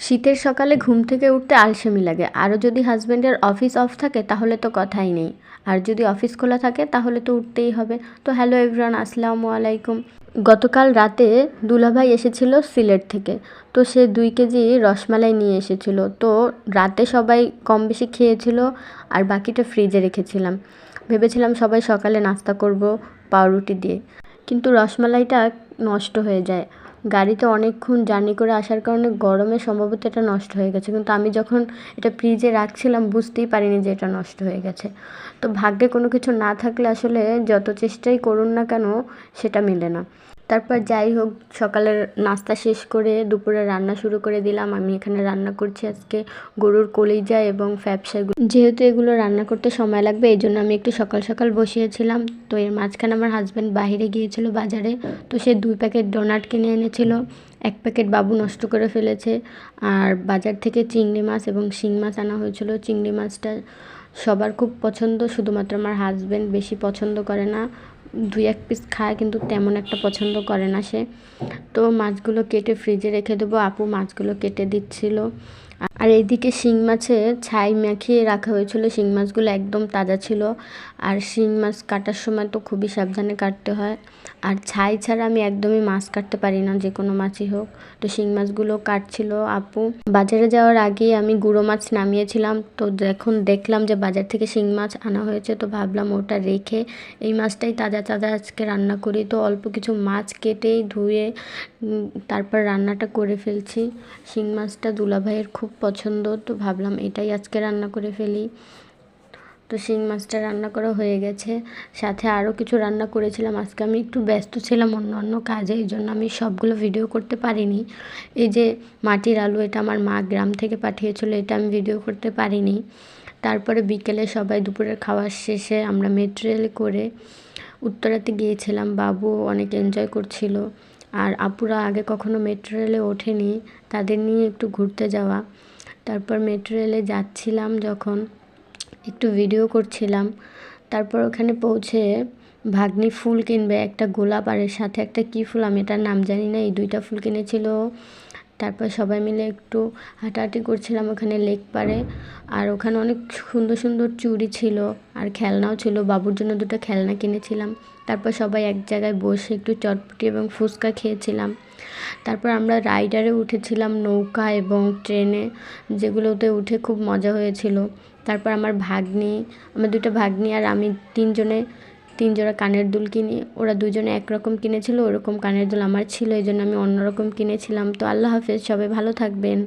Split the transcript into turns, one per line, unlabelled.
শীতের সকালে ঘুম থেকে উঠতে আলসেমি লাগে। আরও যদি হাজব্যান্ডের অফিস অফ থাকে, তাহলে তো কথাই নেই। আর যদি অফিস খোলা থাকে, তাহলে তো উঠতেই হবে। তো হ্যালো এভরিওয়ান, আসসালামু আলাইকুম। গতকাল রাতে দুলাভাই এসেছিল সিলেট থেকে। তো সে দুই কেজি রসমালাই নিয়ে এসেছিল। তো রাতে সবাই কম বেশি খেয়েছিল আর বাকিটা ফ্রিজে রেখেছিলাম। ভেবেছিলাম সবাই সকালে নাস্তা করব পাউরুটি দিয়ে। কিন্তু রসমালাইটা নষ্ট হয়ে যায়। গাড়িতে অনেকক্ষণ জার্নি করে আসার কারণে গরমে সম্ভবত এটা নষ্ট হয়ে গেছে। কিন্তু আমি যখন এটা ফ্রিজে রাখছিলাম, বুঝতেই পারিনি যে এটা নষ্ট হয়ে গেছে। তো ভাগ্যে কোনো কিছু না থাকলে আসলে যত চেষ্টাই করুন না কেন, সেটা মেলে না। তারপর যাই হোক, সকালের নাস্তা শেষ করে দুপুরে রান্না শুরু করে দিলাম। আমি এখানে রান্না করছি আজকে গরুর কলিজা এবং ফ্যাপসাগুলো যেহেতু এগুলো রান্না করতে সময় লাগবে, এই জন্য আমি একটু সকাল সকাল বসিয়েছিলাম। তো এর মাঝখানে আমার হাজব্যান্ড বাইরে গিয়েছিল বাজারে। তো সে দুই প্যাকেট ডোনাট কিনে এনেছিল। এক প্যাকেট বাবু নষ্ট করে ফেলেছে। আর বাজার থেকে চিংড়ি মাছ এবং শিং মাছ আনা হয়েছিল। চিংড়ি মাছটা সবার খুব পছন্দ। শুধুমাত্র আমার হাজব্যান্ড বেশি পছন্দ করে না। দুই এক পিস খায় কিন্তু তেমন একটা পছন্দ করে না সে। তো মাছগুলো কেটে ফ্রিজে রেখে দেবো। আপু মাছগুলো কেটে দিচ্ছিল। আর এইদিকে শিং মাছে ছাই মাখিয়ে রাখা হয়েছিল। শিং মাছগুলো একদম তাজা ছিল। আর শিং মাছ কাটার সময় তো খুবই সাবধানে কাটতে হয়। আর ছাই ছাড়া আমি একদমই মাছ কাটতে পারি না, যে কোনো মাছই হোক। তো শিং মাছগুলো কাটছিল আপু। বাজারে যাওয়ার আগে আমি গুঁড়ো মাছ নামিয়েছিলাম। তো যখন দেখলাম যে বাজার থেকে শিং মাছ আনা হয়েছে। তো ভাবলাম ওটা রেখে এই মাছটাই তাজা তাজা আজকে রান্না করি। তো অল্প কিছু মাছ কেটেই ধুয়ে তারপর রান্নাটা করে ফেলছি। শিং মাছটা দুলাভাইয়ের খুব পছন্দ, তো ভাবলাম এটাই আজকে রান্না করে ফেলি। তো শিং মাছটা রান্না করা হয়ে গেছে। সাথে আরও কিছু রান্না করেছিলাম। আজকে আমি একটু ব্যস্ত ছিলাম অন্য অন্য কাজে, এই জন্য আমি সবগুলো ভিডিও করতে পারিনি। এই যে মাটির আলু, এটা আমার মা গ্রাম থেকে পাঠিয়েছিল, এটা আমি ভিডিও করতে পারিনি। তারপরে বিকেলে সবাই দুপুরের খাওয়ার শেষে আমরা মেট্রো রেল করে উত্তরাতে গিয়েছিলাম। বাবু অনেক এনজয় করছিল। আর আপুরা আগে কখনো মেট্রো রেলে ওঠেনি, তাদের নিয়ে একটু ঘুরতে যাওয়া। তারপর মেট্রো রেলে যাচ্ছিলাম যখন, একটু ভিডিও করছিলাম। তারপর ওখানে পৌঁছে ভাগ্নি ফুল কিনবে, একটা গোলাপ আর সাথে একটা কী ফুল, আমি এটার নাম জানি না, এই দুইটা ফুল কিনেছিল তারপর সবাই মিলে একটু হাঁটাহাঁটি করছিলাম ওখানে লেক পারে আর ওখানে অনেক সুন্দর সুন্দর চুড়ি ছিল আর খেলনাও ছিল। বাবুর জন্য দুটো খেলনা কিনেছিলাম। তারপর সবাই এক জায়গায় বসে একটু চটপটি এবং ফুচকা খেয়েছিলাম। তারপর আমরা রাইডারে উঠেছিলাম নৌকা এবং ট্রেনে, যেগুলোতে উঠে খুব মজা হয়েছিল। তারপর আমার ভাগ্নি, আমার দুটো ভাগ্নি আর আমি তিনজনে তিন জোড়া কানের দুল কিনি, ওরা দুজনে একরকম কিনেছিল, ওরকম কানের দুল আমার ছিল এই জন্য আমি অন্যরকম কিনেছিলাম। তো আল্লাহ হাফেজ, সবাই ভালো থাকবেন।